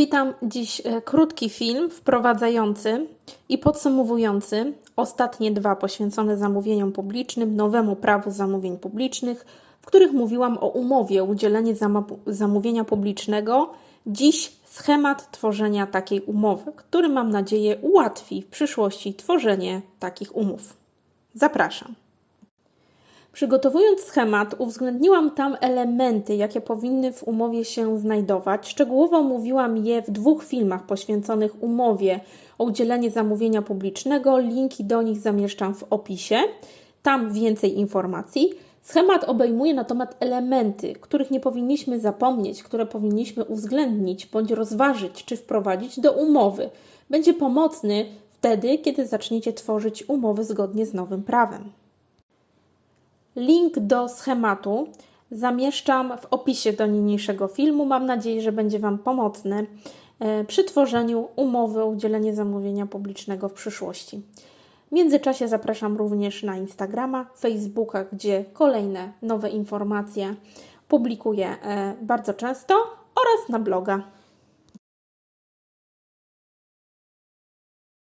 Witam dziś e, krótki film wprowadzający i podsumowujący ostatnie dwa poświęcone zamówieniom publicznym, nowemu prawu zamówień publicznych, w których mówiłam o umowie o udzielenie zamówienia publicznego. Dziś schemat tworzenia takiej umowy, który mam nadzieję ułatwi w przyszłości tworzenie takich umów. Zapraszam. Przygotowując schemat, uwzględniłam tam elementy, jakie powinny w umowie się znajdować. Szczegółowo omówiłam je w dwóch filmach poświęconych umowie o udzielenie zamówienia publicznego. Linki do nich zamieszczam w opisie. Tam więcej informacji. Schemat obejmuje natomiast elementy, których nie powinniśmy zapomnieć, które powinniśmy uwzględnić bądź rozważyć czy wprowadzić do umowy. Będzie pomocny wtedy, kiedy zaczniecie tworzyć umowy zgodnie z nowym prawem. Link do schematu zamieszczam w opisie do niniejszego filmu. Mam nadzieję, że będzie Wam pomocny e, przy tworzeniu umowy o udzielenie zamówienia publicznego w przyszłości. W międzyczasie zapraszam również na Instagrama, Facebooka, gdzie kolejne nowe informacje publikuję e, bardzo często oraz na bloga.